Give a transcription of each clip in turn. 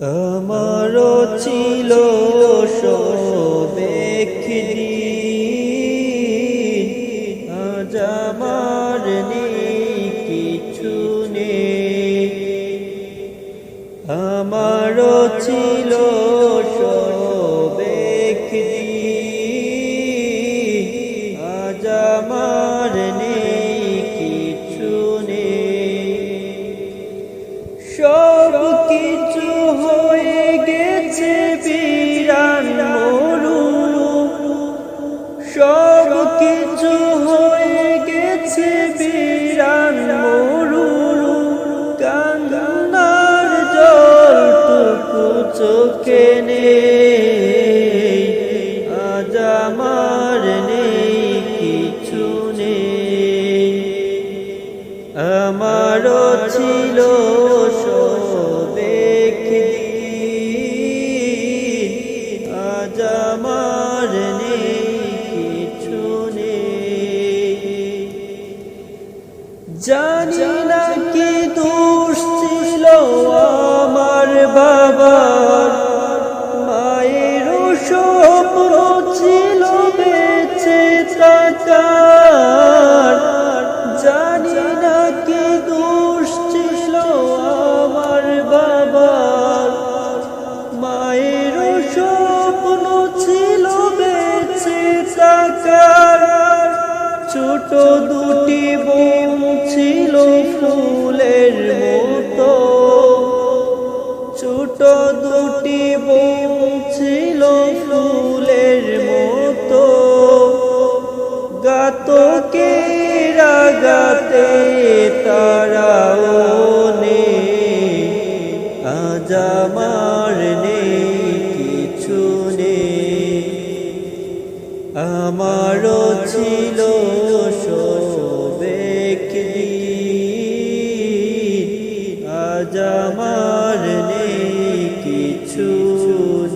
আমারও ছিল সবেখি আজ আমার নেই কিছু নেই। আমারও ছিল সবেখি আজ আমার নেই কিছু নেই। সব কিছু ছিল সবেখি আজ আমার কিছু নেই। জানি না কি দোষ ছিল আমার বাবার। থাকার ছোট দুটি বোন ছিল ফুলের মতো। ছোট দুটি বোন ছিল ফুলের মতো। গাতকে রাগাতে তারাও আমারও ছিল সবেখি আজ আমার নেই কিছু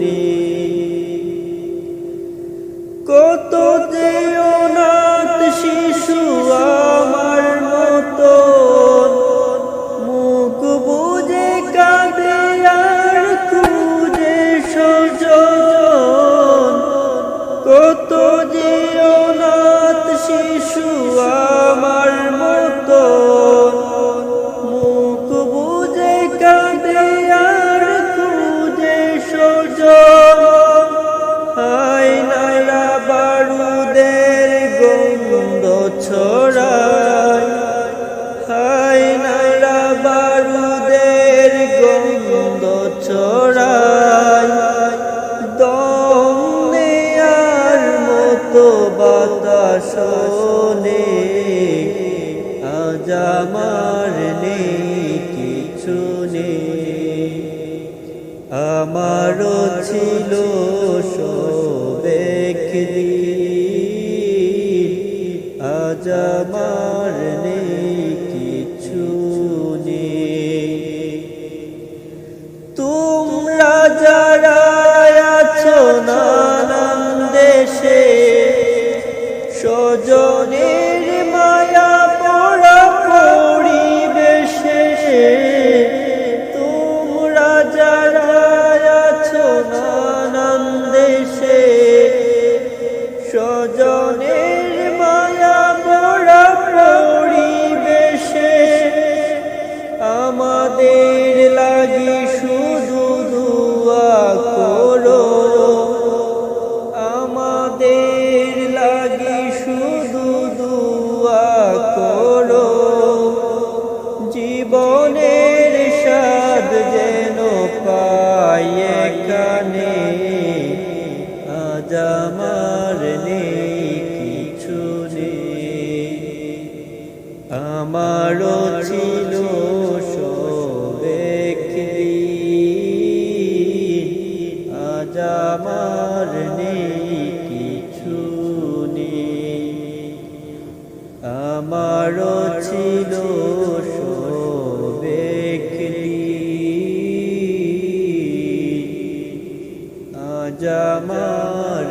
নেই। Joshua. আমার নেই কিছু নেই। আমারও ছিল সবেখি আজ আমার নেই কিছু নেই। তোমরা যারা আমারও ছিল আজ আমার